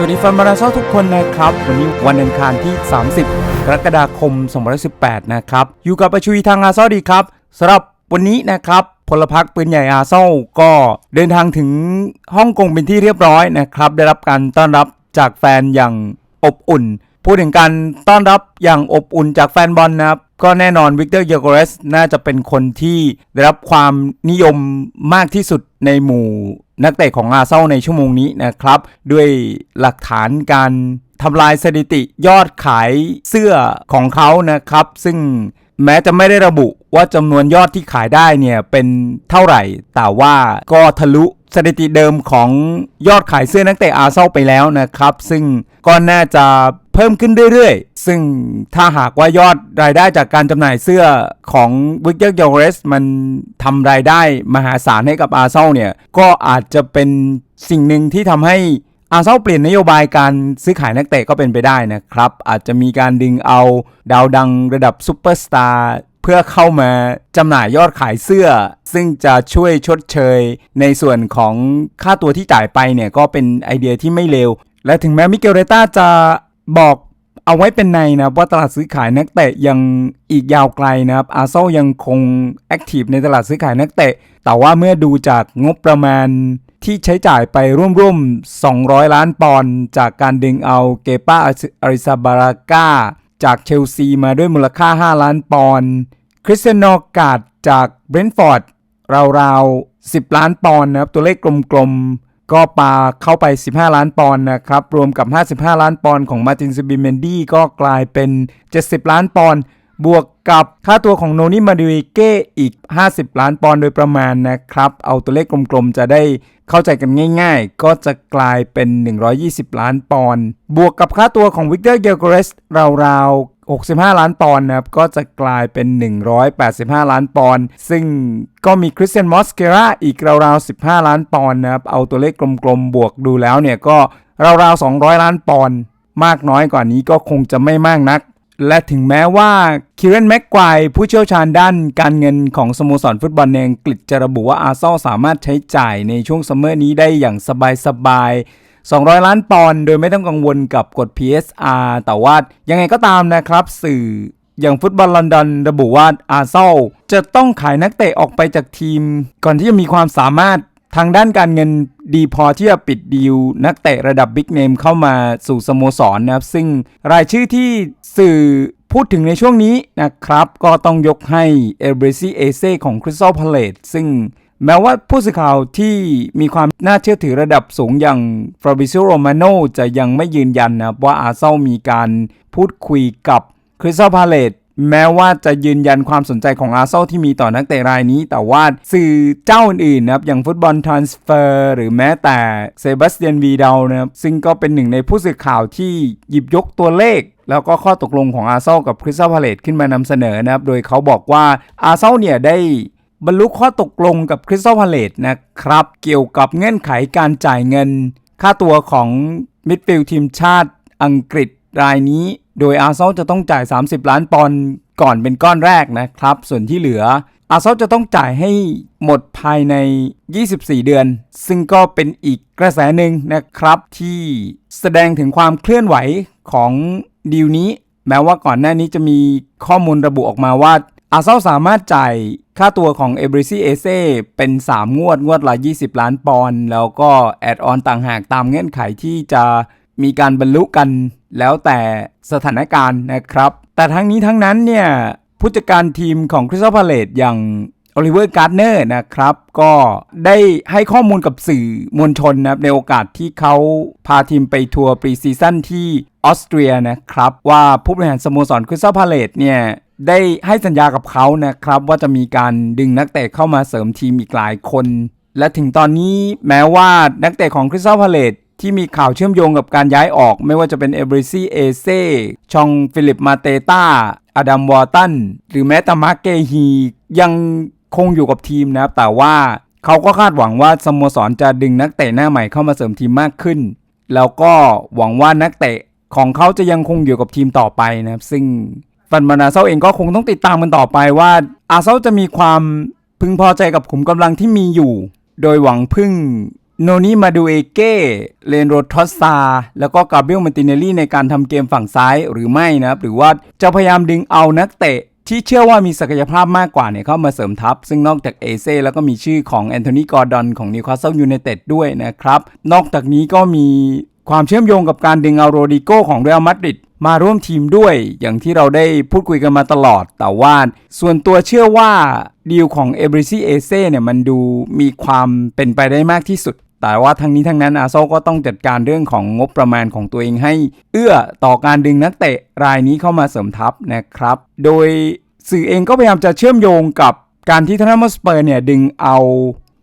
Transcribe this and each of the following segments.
สวัสดีแฟนบาราเซลทุกคนนะครับ วันนี้วันอังคารที่ 30 กรกฎาคม 2018 นะครับ อยู่กับประชุยทางอาเซลดีครับสำหรับวันนี้นะครับพลพรรคปืนใหญ่อาเซลก็เดินทางถึงฮ่องกงเป็นที่เรียบร้อยนะครับ ได้รับการต้อนรับจากแฟนอย่างอบอุ่น พูดถึงการต้อนรับอย่างอบอุ่นจากแฟนบอลนะครับก็แน่นอนวิกเตอร์เยโกเรสน่าจะเป็นคนที่ได้รับความนิยมมากที่สุดในหมู่ นักเตะของอาเซาในชั่วโมงนี้นะครับ ด้วยหลักฐานการทำลายสถิติยอดขายเสื้อของเขานะครับ ซึ่งแม้จะไม่ได้ระบุว่าจำนวนยอดที่ขายได้เนี่ยเป็นเท่าไหร่ แต่ว่าก็ทะลุสถิติเดิมของยอดขายเสื้อนักเตะอาเซาไปแล้วนะครับ ซึ่ง ก็น่าจะเพิ่มขึ้นเรื่อยๆ ซึ่งถ้าหากว่ายอดรายได้จากการจำหน่ายเสื้อของวิกเตอร์ยอเรสมันทำรายได้มหาศาลให้กับอาร์เซนอลเนี่ย ก็อาจจะเป็นสิ่งหนึ่งที่ทำให้อาร์เซนอลเปลี่ยนนโยบายการซื้อขายนักเตะก็เป็นไปได้นะครับ อาจจะมีการดึงเอาดาวดังระดับซูเปอร์สตาร์เพื่อเข้ามาจำหน่ายยอดขายเสื้อ ซึ่งจะช่วยชดเชย ในส่วนของค่าตัวที่จ่ายไปเนี่ยก็เป็นไอเดียที่ไม่เลว และถึงแม้มิเกลเรต้าจะบอกเอาไว้เป็นในนะว่าตลาดซื้อขายนักเตะยังอีกยาวไกลนะครับอาร์เซนอลยังคงแอคทีฟในตลาดซื้อขายนักเตะ แต่ว่าเมื่อดูจากงบประมาณที่ใช้จ่ายไปร่วมๆ 200 ล้านปอนด์จากการดึงเอาเกปาอาริซาบาราก้าจากเชลซีมาด้วยมูลค่า 5 ล้านปอนด์คริสเตียโนกาดจากเบรนท์ฟอร์ดราวๆ 10 ล้านปอนด์นะครับตัวเลขกลมๆ ก็ปาเข้าไป 15 ล้านปอนด์นะครับ รวมกับ 55 ล้านปอนด์ของมาร์ตินซูบิเมนดี้ก็กลายเป็น 70 ล้านปอนด์บวกกับค่าตัวของโนนี่มาดิเก้อีก 50 ล้านปอนด์โดยประมาณนะครับ เอาตัวเลขกลมๆ จะได้เข้าใจกันง่ายๆ ก็จะกลายเป็น 120 ล้านปอนด์บวกกับค่าตัวของวิกเตอร์เกลโกเรสราวๆ 65 ล้านปอนด์นะครับ ก็จะกลายเป็น 185 ล้านปอนด์ ซึ่งก็มีคริสเตียนมอสเกราอีกราวๆ 15 ล้านปอนด์นะครับ เอาตัวเลขกลมๆ บวกดูแล้วเนี่ยก็ราวๆ 200 ล้านปอนด์ มากน้อยกว่านี้ก็คงจะไม่มากนัก และถึงแม้ว่าคิเรนแม็กควายผู้เชี่ยวชาญด้านการเงินของสโมสรฟุตบอลในอังกฤษจะระบุว่าอาร์เซนอลสามารถใช้จ่ายในช่วงซัมเมอร์นี้ได้อย่างสบายๆ 200 ล้านปอนด์โดยไม่ต้องกังวลกับกฎ PSR แต่ว่ายังไงก็ตามนะครับ สื่ออย่างฟุตบอลลอนดอนระบุว่าอาร์เซอลจะต้องขายนักเตะออกไปจากทีม ก่อนที่จะมีความสามารถทางด้านการเงินดีพอที่จะปิดดีลนักเตะระดับบิ๊กเนมเข้ามาสู่สโมสรนะครับ ซึ่งรายชื่อที่สื่อพูดถึงในช่วงนี้นะครับ ก็ต้องยกให้เอเบรซีเอเซของคริสตัลพาเลตซึ่ง แม้ว่าผู้สื่อข่าวที่มีความน่าเชื่อถือระดับสูงอย่างฟราบิซิโรมาโนจะยังไม่ยืนยันนะว่าอาเซนอลมีการพูดคุยกับคริสตัลพาเลตแม้ว่าจะยืนยันความสนใจของอาร์เซนอลที่มีต่อนักเตะรายนี้ แต่ว่าสื่อเจ้าอื่นๆนะครับอย่างฟุตบอลทรานสเฟอร์หรือแม้แต่เซบาสเตียนวีดานะครับซึ่งก็เป็นหนึ่งในผู้สื่อข่าวที่หยิบยกตัวเลข แล้วก็ข้อตกลงของอาร์เซนอลกับคริสตัลพาเลตขึ้นมานำเสนอนะครับ โดยเขาบอกว่าอาร์เซนอลเนี่ยได้ บรรลุข้อตกลงกับคริสตัลพาเลตนะครับ เกี่ยวกับเงื่อนไขการจ่ายเงิน ค่าตัวของมิดฟิลด์ทีมชาติอังกฤษรายนี้ โดยอาร์เซนอลจะต้องจ่าย 30 ล้านปอนด์ก่อนเป็นก้อนแรกนะครับ ส่วนที่เหลืออาร์เซนอลจะต้องจ่ายให้หมดภายใน 24 เดือน ซึ่งก็เป็นอีกกระแสหนึ่งนะครับที่แสดงถึงความเคลื่อนไหวของดีลนี้ แม้ว่าก่อนหน้านี้จะมีข้อมูลระบุออกมาว่า อาเซนอลสามารถจ่ายค่าตัวของเอบริซีเอเซเป็น 3 งวดงวดละ 20 ล้านปอนด์แล้วก็แอดออนต่างหากตามเงื่อนไขที่จะมีการบรรลุกันแล้วแต่สถานการณ์นะครับ แต่ทั้งนี้ทั้งนั้นเนี่ย ผู้จัดการทีมของคริสตัลพาเลตอย่างโอลิเวอร์การ์เนอร์นะครับ ก็ได้ให้ข้อมูลกับสื่อมวลชนนะครับในโอกาสที่เขาพาทีมไปทัวร์ปรีซีซั่นที่ออสเตรียนะครับ ว่าผู้บริหารสโมสรคริสตัลพาเลตเนี่ย ได้ให้สัญญากับเขานะครับ ว่าจะมีการดึงนักเตะเข้ามาเสริมทีมอีกหลายคน และถึงตอนนี้แม้ว่านักเตะของคริสตัลพาเลตที่มีข่าวเชื่อมโยงกับการย้ายออก ไม่ว่าจะเป็นเอเบริซีเอเซชองฟิลิปมาเตตาอดัมวอร์ตันหรือแม้แต่มาร์เกฮียังคงอยู่กับทีมนะครับ แต่ว่าเขาก็คาดหวังว่าสโมสรจะดึงนักเตะหน้าใหม่เข้ามาเสริมทีมมากขึ้น แล้วก็หวังว่านักเตะของเขาจะยังคงอยู่กับทีมต่อไปนะครับ ซึ่ง ฟันบานาเซาเองก็คงต้องติดตามกันต่อไปว่าอาเซาจะมีความพึงพอใจกับขุมกำลังที่มีอยู่ โดยหวังพึ่งโนนี่มาดูเอเก้เลนโรทอสซา แล้วก็กาเบรียลมาติเนลลี่ในการทำเกมฝั่งซ้ายหรือไม่นะครับหรือว่าจะพยายามดึงเอานักเตะที่เชื่อว่ามีศักยภาพมากกว่าเนี่ยเข้ามาเสริมทัพ ซึ่งนอกจากเอเซ่แล้วก็มีชื่อของแอนโทนีกอร์ดอนของนิวคาสเซิลยูไนเต็ดด้วยนะครับ นอกจากนี้ก็มี ความเชื่อมโยงกับการดึงเอาโรดิโกของเรอัลมาดริดมาร่วมทีมด้วยอย่างที่เราได้พูดคุยกันมาตลอด แต่ว่าส่วนตัวเชื่อว่าดีลของเอเบริซีเอเซ่เนี่ยมันดูมีความเป็นไปได้มากที่สุด แต่ว่าทั้งนี้ทั้งนั้นอาร์เซก็ต้องจัดการเรื่องของงบประมาณของตัวเองให้ เอื้อต่อการดึงนักเตะรายนี้เข้ามาเสริมทัพนะครับ โดยสื่อเองก็พยายามจะเชื่อมโยงกับการที่ทนามสเปอร์เนี่ยดึงเอา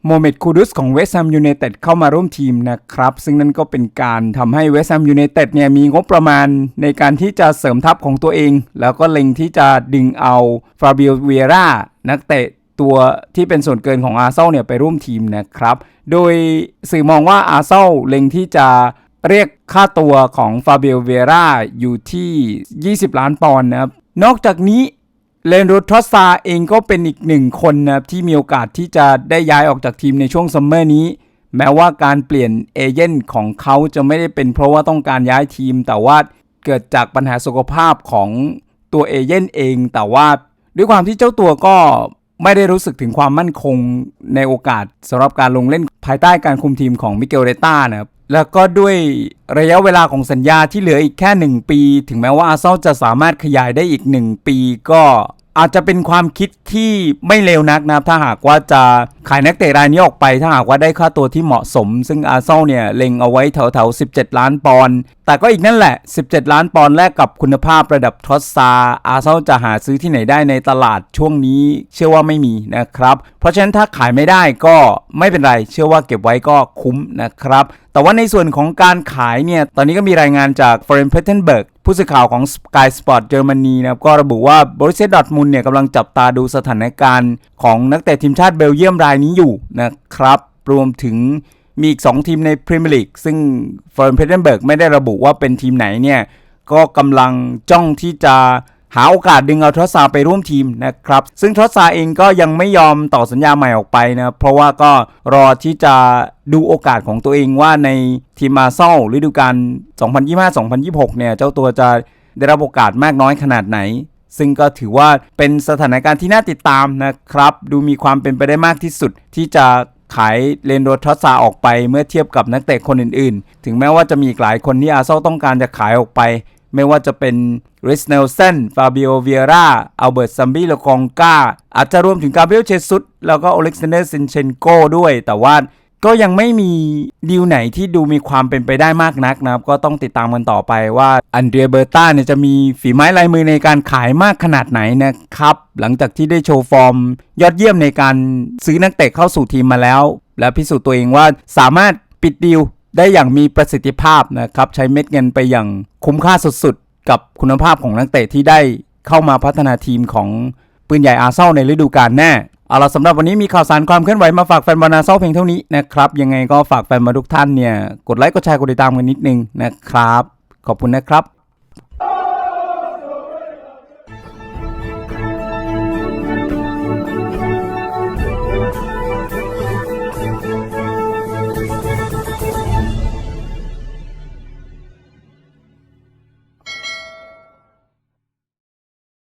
โมเมดคูดุสของเวสต์แฮมยูไนเต็ดเข้ามาร่วมทีมนะครับ ซึ่งนั่นก็เป็นการทำให้เวสต์แฮมยูไนเต็ดเนี่ยมีงบประมาณในการที่จะเสริมทัพของตัวเอง แล้วก็เล็งที่จะดึงเอาฟาเบียเวียร่านักเตะตัวที่เป็นส่วนเกินของอาร์เซลเนี่ยไปร่วมทีมนะครับ โดยสื่อมองว่าอาร์เซลเล็งที่จะเรียกค่าตัวของฟาเบ o เวราอยู่ที่ 20 ล้านปอนด์นะครับ นอกจากนี้ เลนโรทอสซาเองก็เป็นอีกหนึ่งคนนะครับที่มีโอกาสที่จะได้ย้ายออกจากทีมในช่วงซัมเมอร์นี้ แม้ว่าการเปลี่ยนเอเย่นของเขาจะไม่ได้เป็นเพราะว่าต้องการย้ายทีม แต่ว่าเกิดจากปัญหาสุขภาพของตัวเอเย่นเอง แต่ว่าด้วยความที่เจ้าตัวก็ไม่ได้รู้สึกถึงความมั่นคงในโอกาสสำหรับการลงเล่นภายใต้การคุมทีมของมิเกลเรต้านะครับ แล้วก็ด้วยระยะเวลาของสัญญาที่เหลืออีกแค่ 1 ปี ถึงแม้ว่าอาร์เซนอลจะสามารถขยายได้อีก 1 ปี ก็อาจจะเป็นความคิดที่ไม่เลวนักนะครับ ถ้าหากว่าจะขายนักเตะรายนี้ออกไป ถ้าหากว่าได้ค่าตัวที่เหมาะสม ซึ่งอาร์เซนอลเนี่ยเล็งเอาไว้แถวๆ 17 ล้านปอนด์แต่ก็อีกนั่นแหละ 17 ล้านปอนด์แลกกับคุณภาพระดับทอสซา อาร์เซนอลจะหาซื้อที่ไหนได้ในตลาดช่วงนี้ เชื่อว่าไม่มีนะครับ เพราะฉะนั้นถ้าขายไม่ได้ก็ไม่เป็นไร เชื่อว่าเก็บไว้ก็คุ้มนะครับ แต่ว่าในส่วนของการขายเนี่ย ตอนนี้ก็มีรายงานจาก f o r e n p e t e n b e r g ผู้สื่อข่าวของ Sky Sport เยอรมนีนะครับ ก็ระบุว่าบริ s ซดอ d มุนเนี่ยกำลังจับตาดูสถานการณ์ของนักเตะทีมชาติเบลเยียมรายนี้อยู่นะครับ รวมถึงมีอีก 2 ทีมในพรีเมียร์ลีกซึ่ง f o r e n p e t e n b e r g ไม่ได้ระบุว่าเป็นทีมไหนเนี่ย ก็กำลังจ้องที่จะ หาโอกาสดึงเอาทรอสซาไปร่วมทีมนะครับ ซึ่งทรอสซาเองก็ยังไม่ยอมต่อสัญญาใหม่ออกไปนะเพราะว่าก็รอที่จะดูโอกาสของตัวเองว่าในทีมมาเซลฤดูกาล 2025-2026 เนี่ย เจ้าตัวจะได้รับโอกาสมากน้อยขนาดไหน ซึ่งก็ถือว่าเป็นสถานการณ์ที่น่าติดตามนะครับ ดูมีความเป็นไปได้มากที่สุดที่จะขายเลนโดทอสซาออกไปเมื่อเทียบกับนักเตะคนอื่นๆ ถึงแม้ว่าจะมีหลายคนที่อาเซนอลต้องการจะขายออกไป ไม่ว่าจะเป็นริสเนลเซนฟาบิโอเวียร่าอัลเบิร์ตซัมบี้ลกองกาอาจจะรวมถึงกาเบรียลเชซุสแล้วก็โอเล็กซานเดอร์ซินเชนโกด้วย แต่ว่าก็ยังไม่มีดีลไหนที่ดูมีความเป็นไปได้มากนักนะครับ ก็ต้องติดตามกันต่อไปว่าอันเดรียเบอร์ต้าเนี่ยจะมีฝีไม้ลายมือในการขายมากขนาดไหนนะครับ หลังจากที่ได้โชว์ฟอร์ม ยอดเยี่ยมในการซื้อนักเตะเข้าสู่ทีมมาแล้ว และพิสูจน์ตัวเองว่าสามารถปิดดีล ได้อย่างมีประสิทธิภาพนะครับใช้เม็ดเงินไปอย่างคุ้มค่าสุดๆ กับคุณภาพของนักเตะที่ได้เข้ามาพัฒนาทีมของปืนใหญ่อาร์เซนอลในฤดูกาลแน่เอาล่ะสำหรับวันนี้มีข่าวสารความเคลื่อนไหวมาฝากแฟนบอลอาร์เซนอลเพียงเท่านี้นะครับยังไงก็ฝากแฟนบอลทุกท่านเนี่ยกดไลค์กดแชร์กดติดตามกันนิดนึงนะครับ ขอบคุณนะครับ